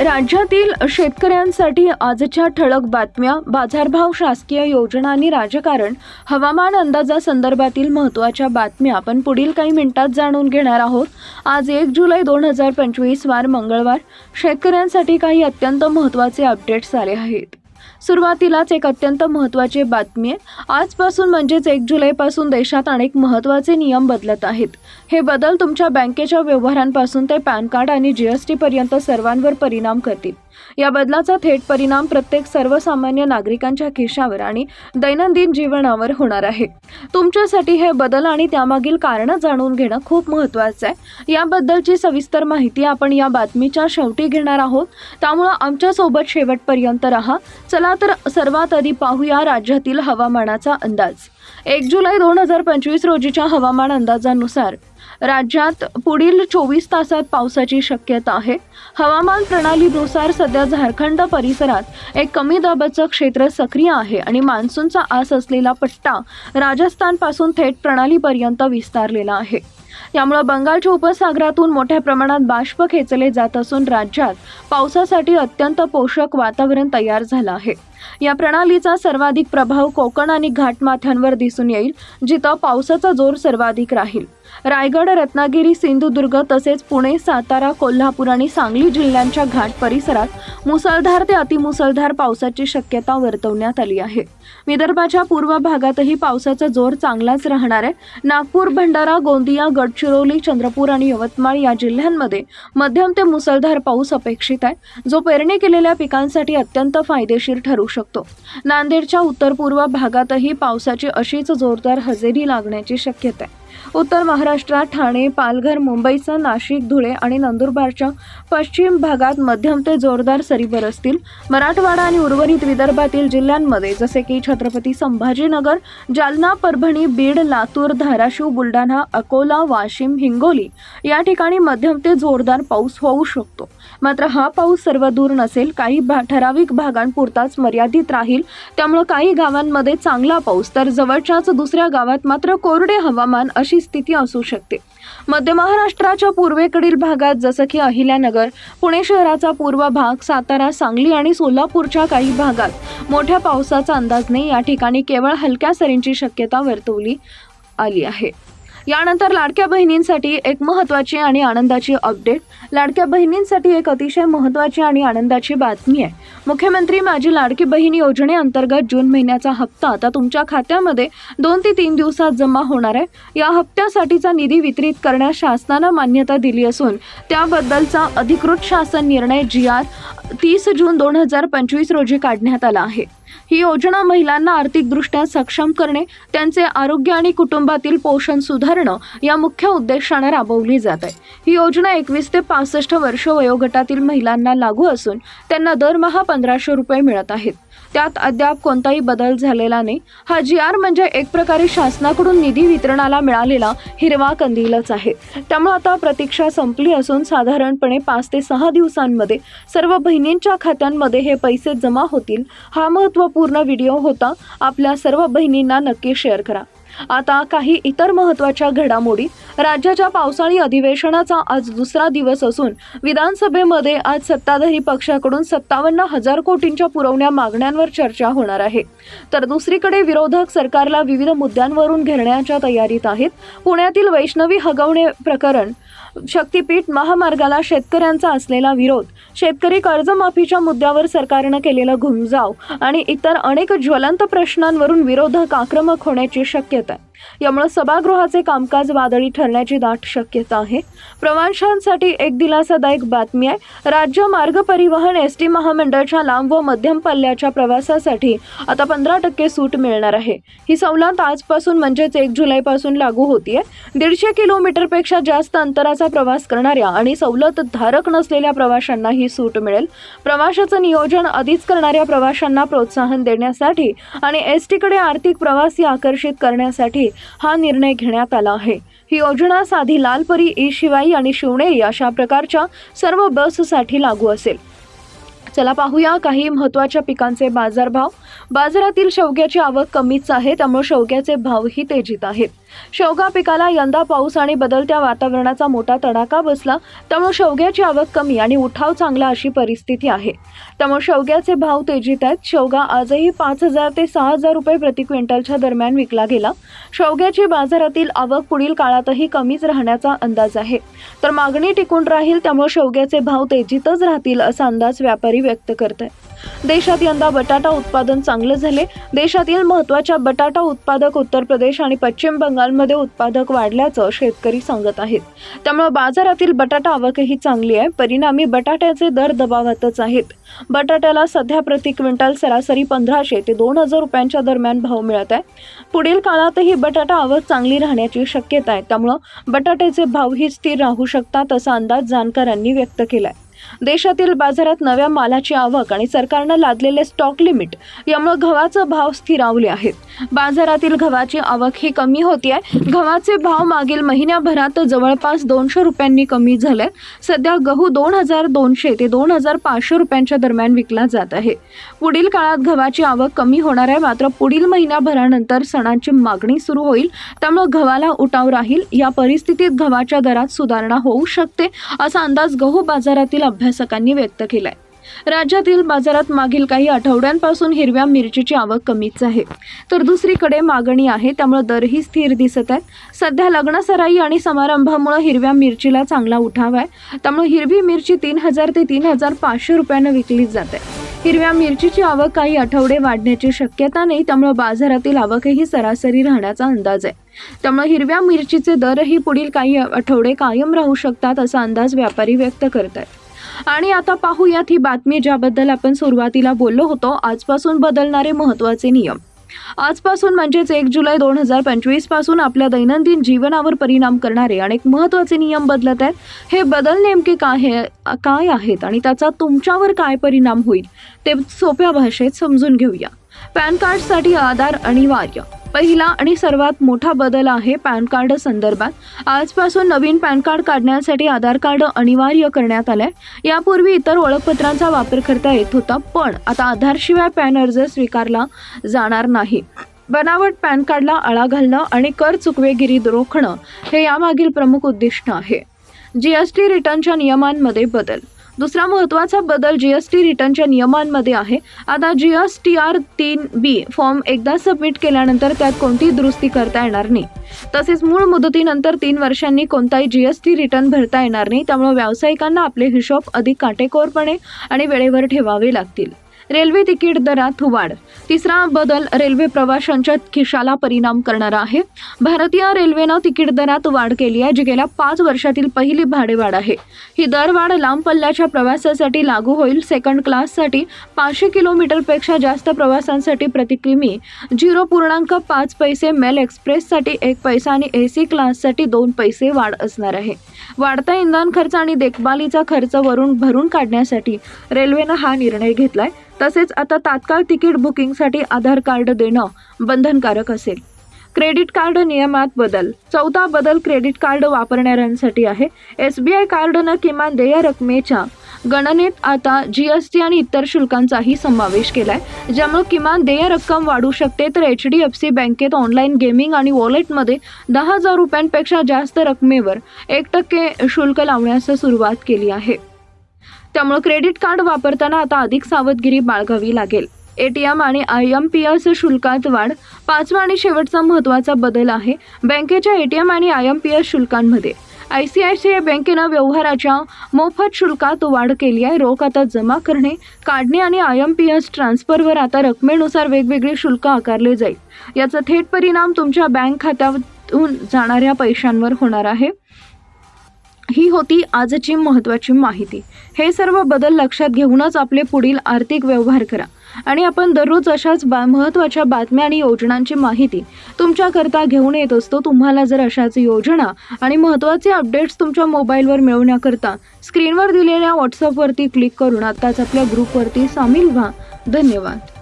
राज्यातील शेतकऱ्यांसाठी आजच्या ठळक बातम्या बाजारभाव शासकीय योजना आणि राजकारण हवामान अंदाजासंदर्भातील महत्त्वाच्या बातम्या आपण पुढील काही मिनिटात जाणून घेणार आहोत. आज एक जुलै दोन हजार पंचवीस वार मंगळवार. शेतकऱ्यांसाठी काही अत्यंत महत्त्वाचे अपडेट्स आले आहेत. सुरुवातीलाच एक अत्यंत महत्त्वाची बातमी आहे. आजपासून म्हणजेच एक जुलैपासून देशात अनेक महत्त्वाचे नियम बदलत आहेत. हे बदल तुमच्या बँकेच्या व्यवहारांपासून ते पॅन कार्ड आणि जी एस टीपर्यंत सर्वांवर परिणाम करतील. या बदलाचा थेट परिणाम प्रत्येक सर्वसामान्य नागरिकांच्या खिशावर आणि दैनंदिन जीवनावर होणार आहे. तुमच्यासाठी हे बदल आणि त्यामागील कारणं जाणून घेणं खूप महत्त्वाचं आहे. याबद्दलची सविस्तर माहिती आपण या बातमीच्या शेवटी घेणार आहोत. त्यामुळं आमच्यासोबत शेवटपर्यंत राहा. चला तर सर्वात आधी पाहूया राज्यातील हवामानाचा अंदाज. एक जुलै दोन हजार पंचवीस रोजीच्या हवामान अंदाजानुसार राज्यात पुढील चोवीस तासात पावसाची शक्यता आहे. हवामान प्रणालीनुसार सध्या झारखंड परिसरात एक कमी दाबाचं क्षेत्र सक्रिय आहे आणि मान्सूनचा आस असलेला पट्टा राजस्थानपासून थेट प्रणालीपर्यंत विस्तारलेला आहे. त्यामुळे बंगालच्या उपसागरातून मोठ्या प्रमाणात बाष्प खेचले जात असून राज्यात पावसासाठी अत्यंत पोषक वातावरण तयार झालं आहे. या प्रणालीचा सर्वाधिक प्रभाव कोकण आणि घाटमाथ्यांवर दिसून येईल जिथं पावसाचा जोर सर्वाधिक राहील. रायगड रत्नागिरी सिंधुदुर्ग तसेच पुणे सातारा कोल्हापूर आणि सांगली जिल्ह्यांच्या घाट परिसरात मुसळधार ते अतिमुसळधार पावसाची शक्यता वर्तवण्यात आली आहे. विदर्भाच्या पूर्व भागातही पावसाचा जोर चांगलाच राहणार आहे. नागपूर भंडारा गोंदिया गडचिरोली चंद्रपूर आणि यवतमाळ या जिल्ह्यांमध्ये मध्यम ते मुसळधार पाऊस अपेक्षित आहे जो पेरणी केलेल्या पिकांसाठी अत्यंत फायदेशीर ठरू शकतो. नांदेडच्या उत्तर पूर्व भागातही पावसाची अशीच जोरदार हजेरी लागण्याची शक्यता आहे. उत्तर महाराष्ट्रात ठाणे पालघर मुंबईसह नाशिक धुळे आणि नंदुरबारच्या पश्चिम भागात मध्यम ते जोरदार सरी बरसतील. मराठवाडा आणि उर्वरित विदर्भातील जिल्ह्यांमध्ये जसे की छत्रपती संभाजीनगर जालना परभणी बीड लातूर धाराशिव बुलढाणा अकोला वाशिम हिंगोली या ठिकाणी मध्यम ते जोरदार पाऊस होऊ शकतो. मात्र हा पाऊस सर्व दूर नसेल काही भा ठराविक भागांपुरताच मर्यादित राहील. त्यामुळे काही गावांमध्ये चांगला पाऊस तर जवळच्याच दुसऱ्या गावात मात्र कोरडे हवामान अशी स्थिती असू शकते. मध्य महाराष्ट्राच्या पूर्वेकडील भागात जसं की अहिल्यानगर पुणे शहराचा पूर्व भाग सातारा सांगली आणि सोलापूरच्या काही भागात मोठ्या पावसाचा अंदाज नाही. या ठिकाणी केवळ हलक्या सरींची शक्यता वर्तवली आली आहे. यानंतर लाडक्या बहिणींसाठी एक महत्त्वाची आणि आनंदाची अपडेट लाडक्या बहिणींसाठी एक अतिशय महत्त्वाची आणि आनंदाची बातमी आहे. मुख्यमंत्री माझी लाडकी बहीण योजनेअंतर्गत जून महिन्याचा हप्ता आता तुमच्या खात्यामध्ये दोन ते तीन दिवसात जमा होणार आहे. या हप्त्यासाठीचा निधी वितरित करण्यास शासनानं मान्यता दिली असून त्याबद्दलचा अधिकृत शासन निर्णय जी आर तीस जून दोन हजार पंचवीस रोजी काढण्यात आला आहे. ही योजना महिलांना आर्थिकदृष्ट्या सक्षम करणे त्यांचे आरोग्य आणि कुटुंबातील पोषण सुधारणं या मुख्य उद्देशाने राबवली जात आहे. ही योजना एकवीस ते पासष्ट वर्ष वयोगटातील महिलांना लागू असून त्यांना दरमहा पंधराशे रुपये मिळत आहेत. त्यात अद्याप कोणताही बदल झालेला नाही. हा जी आर म्हणजे एक प्रकारे शासनाकडून निधी वितरणाला मिळालेला हिरवा कंदीलच आहे. त्यामुळे आता प्रतीक्षा संपली असून साधारणपणे पाच ते सहा दिवसांमध्ये सर्व बहिणींच्या खात्यांमध्ये हे पैसे जमा होतील. हा महत्त्वपूर्ण व्हिडिओ होता. आपल्या सर्व बहिणींना नक्की शेअर करा. आता काही इतर महत्त्वाच्या घडामोडी. राज्याच्या पावसाळी अधिवेशनाचा आज दुसरा दिवस असून विधानसभेमध्ये आज सत्ताधारी पक्षाकडून सत्तावन्न हजार कोटींच्या पुरवण्या मागण्यांवर चर्चा होणार आहे. तर दुसरीकडे विरोधक सरकारला विविध मुद्द्यांवरून घेरण्याच्या तयारीत आहेत. पुण्यातील वैष्णवी हगवणे प्रकरण शक्तीपीठ महामार्गाला शेतकऱ्यांचा असलेला विरोध. शेतकरी कर्जमाफीच्या मुद्द्यावर सरकारनं केलेलं घुमजाव आणि इतर अनेक ज्वलंत प्रश्नांवरून विरोधक आक्रमक होण्याची शक्यता आहे. यामुळे सभागृहाचे कामकाज वादळी ठरण्याची दाट शक्यता आहे. प्रवाशांसाठी एक दिलासादायक बातमी आहे. राज्य मार्ग परिवहन एस टी महामंडळच्या लांब व मध्यम पल्ल्याच्या प्रवासासाठी आता पंधरा टक्के सूट मिळणार आहे. ही सवलत आजपासून म्हणजेच एक जुलैपासून लागू होतीये. दीडशे किलोमीटरपेक्षा जास्त अंतराचा प्रवास करणाऱ्या आणि सवलत धारक नसलेल्या प्रवाशांना ही सूट मिळेल. प्रवाशाचं नियोजन आधीच करणाऱ्या प्रवाशांना प्रोत्साहन देण्यासाठी आणि एस टीकडे आर्थिक प्रवासी आकर्षित करण्यासाठी हा निर्णय घेण्यात आला आहे. ही योजना साधी लालपरी ई शिवाई आणि शिवणेरी अशा प्रकारच्या सर्व बससाठी लागू असेल. चला पाहूया काही महत्त्वाच्या पिकांचे बाजारभाव. बाजारातील शेवग्याची आवक कमीच आहे त्यामुळे शेवग्याचे भावही तेजीत आहेत. शेवगा पिकाला यंदा पाऊस आणि बदलत्या वातावरणाचा मोठा तडाखा बसला त्यामुळे शेवग्याची आवक कमी आणि उठाव चांगला अशी परिस्थिती आहे. त्यामुळे शेवग्याचे भाव तेजीत आहेत. शेवगा आजही पाच हजार ते सहा हजार रुपये प्रति क्विंटलच्या दरम्यान विकला गेला. शेवग्याची बाजारातील आवक पुढील काळातही कमीच राहण्याचा अंदाज आहे. तर मागणी टिकून राहील त्यामुळे शेवग्याचे भाव तेजीतच राहतील असा अंदाज व्यापारी व्यक्त करत आहेत देशात यंदा बटाटा उत्पादन चांगलं झाले. देशातील महत्त्वाच्या बटाटा उत्पादक उत्तर प्रदेश आणि पश्चिम बंगाल बंगालमध्ये उत्पादक वाढल्याचं शेतकरी सांगत आहेत. त्यामुळे बाजारातील बटाटा आवकही चांगली आहे. परिणामी बटाट्याचे दर दबावातच आहेत. बटाट्याला सध्या प्रति क्विंटल सरासरी पंधराशे ते दोन हजार रुपयांच्या दरम्यान भाव मिळत आहे. पुढील काळातही बटाटा आवक चांगली राहण्याची शक्यता आहे. त्यामुळं बटाट्याचे भावही स्थिर राहू शकतात असा अंदाज जाणकारांनी व्यक्त केला आहे देशातील बाजारात नव्या मालाची आवक आणि सरकारनं लादलेले स्टॉक लिमिट यामुळे गव्हाचा भाव स्थिरावले आहेत. बाजारातील गव्हाची आवक ही कमी होती आहे गव्हाचे भाव मागील महिन्याभरात जवळपास दोनशे रुपयांनी कमी झाले सध्या गहू दोन हजार दोनशे ते दोन हजार पाचशे रुपयांच्या दरम्यान विकला जात आहे. पुढील काळात गव्हाची आवक कमी होणार आहे. मात्र पुढील महिन्याभरानंतर सणांची मागणी सुरू होईल. त्यामुळे गव्हाला उठाव राहील. या परिस्थितीत गव्हाच्या दरात सुधारणा होऊ शकते असा अंदाज गहू बाजारातील अभ्यासकांनी व्यक्त केलाय. राज्यातील बाजारात मागील काही आठवड्यांपासून हिरव्या मिरचीची आवक कमीच आहे. तर दुसरीकडे मागणी आहे त्यामुळे दरही स्थिर दिसत आहेत सध्या लग्नसराई आणि समारंभामुळे हिरव्या मिरचीला चांगला उठाव आहे. त्यामुळे हिरवी मिरची तीन हजार ते तीन हजार पाचशे रुपयानं विकली जाते हिरव्या मिरचीची आवक काही आठवडे वाढण्याची शक्यता नाही त्यामुळे बाजारातील आवकही सरासरी राहण्याचा अंदाज आहे. त्यामुळे हिरव्या मिरचीचे दरही पुढील काही आठवडे कायम राहू शकतात असा अंदाज व्यापारी व्यक्त करत आहेत आणि आता पाहूयात ही बातमी ज्याबद्दल आपण सुरुवातीला बोललो होतो. आजपासून बदलणारे महत्त्वाचे नियम. आजपासून म्हणजेच एक जुलै दोन हजार पंचवीसपासून आपल्या दैनंदिन जीवनावर परिणाम करणारे अनेक महत्त्वाचे नियम बदलत आहेत. हे बदल नेमके काय हे काय आहेत आणि त्याचा तुमच्यावर काय परिणाम होईल ते सोप्या भाषेत समजून घेऊया. पॅन कार्डसाठी आधार अनिवार्य. पहिला आणि सर्वात मोठा बदल आहे पॅन कार्ड संदर्भात. आजपासून नवीन पॅन कार्ड काढण्यासाठी आधार कार्ड अनिवार्य करण्यात आलंय. यापूर्वी इतर ओळखपत्रांचा वापर करता येत होता पण आता आधारशिवाय पॅन अर्ज स्वीकारला जाणार नाही. बनावट पॅन कार्डला आळा घालणं आणि कर चुकवेगिरी रोखणं हे यामागील प्रमुख उद्दिष्ट आहे. जी एस टी रिटर्नच्या नियमांमध्ये बदल. दुसरा महत्त्वाचा बदल जी एस टी रिटर्नच्या नियमांमध्ये आहे. आता जी एस टी आर तीन बी फॉर्म एकदा सबमिट केल्यानंतर त्यात कोणतीही दुरुस्ती करता येणार नाही. तसेच मूळ मुदतीनंतर तीन वर्षांनी कोणताही जी एस टी रिटर्न भरता येणार नाही. त्यामुळे व्यावसायिकांना आपले हिशोब अधिक काटेकोरपणे आणि वेळेवर ठेवावे लागतील. रेल्वे तिकीट दरात वाढ. तिसरा बदल रेल्वे प्रवाशांच्या खिशाला परिणाम करणारा आहे. भारतीय रेल्वेनं तिकीट दरात वाढ केली आहे जी गेल्या पाच वर्षातील पहिली भाडेवाढ आहे. ही दरवाढ लांब पल्ल्याच्या प्रवासासाठी लागू होईल. सेकंड क्लाससाठी पाचशे किलोमीटरपेक्षा जास्त प्रवासांसाठी प्रतिक्रिमी झिरो पूर्णांक पाच पैसे मेल एक्सप्रेससाठी एक पैसा आणि ए सी क्लाससाठी दोन पैसे वाढ असणार आहे. वाढता इंधन खर्च आणि देखभालीचा खर्च वरून भरून काढण्यासाठी रेल्वेनं हा निर्णय घेतलाय. तसेच आता तात्काळ तिकीट बुकिंगसाठी आधार कार्ड देणं बंधनकारक असेल. क्रेडिट कार्ड नियमात बदल. चौथा बदल क्रेडिट कार्ड वापरणाऱ्यांसाठी आहे. एस बी आय कार्डनं किमान देय रकमेच्या गणनेत आता जी एस टी आणि इतर शुल्कांचाही समावेश केला आहे ज्यामुळे किमान देय रक्कम वाढू शकते तर एच डी एफ सी बँकेत ऑनलाईन गेमिंग आणि वॉलेटमध्ये दहा हजार रुपयांपेक्षा जास्त रकमेवर एक टक्के शुल्क लावण्यास सुरुवात केली आहे. त्यामुळे क्रेडिट कार्ड वापरताना आता अधिक सावधगिरी बाळगावी लागेल. ए टी एम आणि आय एम पी एस शुल्कात वाढ. पाचवा आणि शेवटचा महत्त्वाचा बदल आहे बँकेच्या ए टी एम आणि I M P S शुल्कांमध्ये. I C I C I बँकेनं व्यवहाराच्या मोफत शुल्कात वाढ केली आहे. रोख आता जमा करणे काढणे आणि आय एम पी एस ट्रान्सफरवर आता रकमेनुसार वेगवेगळे शुल्क आकारले जाईल. याचा थेट परिणाम तुमच्या बँक खात्यातून जाणाऱ्या पैशांवर होणार आहे. ही होती आजची महत्त्वाची माहिती. हे सर्व बदल लक्षात घेऊनच आपले पुढील आर्थिक व्यवहार करा. आणि आपण दररोज अशाच बा महत्त्वाच्या बातम्या आणि योजनांची माहिती तुमच्याकरता घेऊन येत असतो. तुम्हाला जर अशाच योजना आणि महत्त्वाचे अपडेट्स तुमच्या मोबाईलवर मिळवण्याकरता स्क्रीनवर दिलेल्या व्हॉट्सअपवरती क्लिक करून आत्ताच आपल्या ग्रुपवरती सामील व्हा. धन्यवाद.